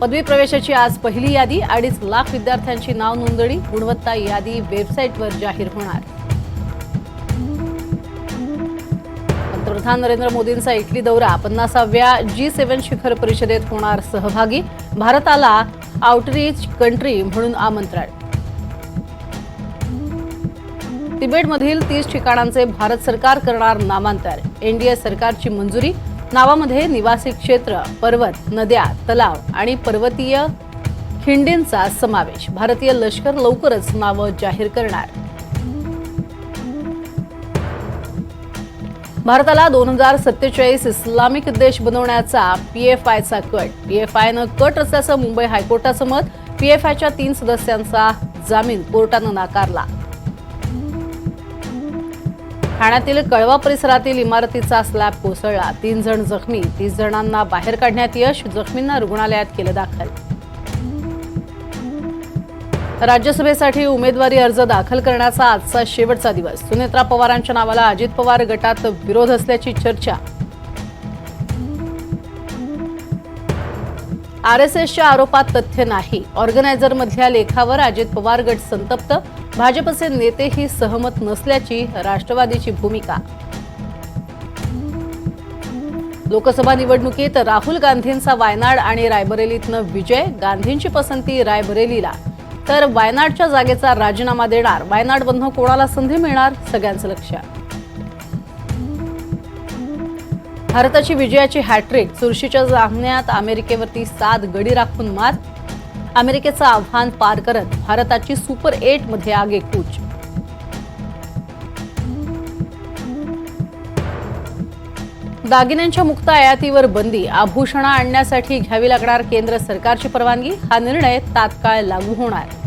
पदवी प्रवेशाची आज पहिली यादी. अडीच लाख विद्यार्थ्यांची नाव नोंदणी. गुणवत्ता यादी वेबसाईटवर जाहीर होणार. पंतप्रधान नरेंद्र मोदींचा इटली दौरा. पन्नासाव्या जी सेव्हन शिखर परिषदेत होणार सहभागी. भारताला आउटरीच कंट्री म्हणून आमंत्रण. तिबेटमधील तीस ठिकाणांचे भारत सरकार करणार नामांतर. एनडीए सरकारची मंजुरी. नावामध्ये निवासी क्षेत्र पर्वत नद्या तलाव आणि पर्वतीय खिंडींचा समावेश. भारतीय लष्कर लवकरच नावं जाहीर करणार. भारताला दोन हजार सत्तेचाळीस इस्लामिक देश बनवण्याचा पीएफआयचा कट. पीएफआयनं कट असल्याचं मुंबई हायकोर्टाचं मत पीएफआयच्या तीन सदस्यांचा जामीन कोर्टानं नाकारला. ठाण्यातील कळवा परिसरातील इमारतीचा स्लॅब कोसळला. तीन जण जखमी तीस जणांना बाहेर काढण्यात यश जखमींना रुग्णालयात केलं दाखल. राज्यसभेसाठी उमेदवारी अर्ज दाखल करण्याचा आजचा शेवटचा दिवस. सुनेत्रा पवारांच्या नावाला अजित पवार गटात विरोध असल्याची चर्चा आर एस एसच्या आरोपात तथ्य नाही. ऑर्गनायझरमधल्या लेखावर अजित पवार गट संतप्त. भाजपचे नेतेही सहमत नसल्याची राष्ट्रवादीची भूमिका. लोकसभा निवडणुकीत राहुल गांधींचा वायनाड आणि रायबरेलीतनं विजय गांधींची पसंती रायबरेलीला. तर वायनाडच्या जागेचा राजीनामा देणार. वायनाडमधनं कोणाला संधी मिळणार? सगळ्यांचं लक्ष. भारताची विजयाची हॅट्रिक चुरशीच्या सामन्यात अमेरिकेवरती सात गडी राखून मात. अमेरिकेचं आव्हान पार करत भारताची सुपर एटमध्ये आगेकूच दागिन्यांच्या मुक्त आयातीवर बंदी आभूषणं आणण्यासाठी घ्यावी लागणार केंद्र सरकारची परवानगी हा निर्णय तात्काळ लागू होणार.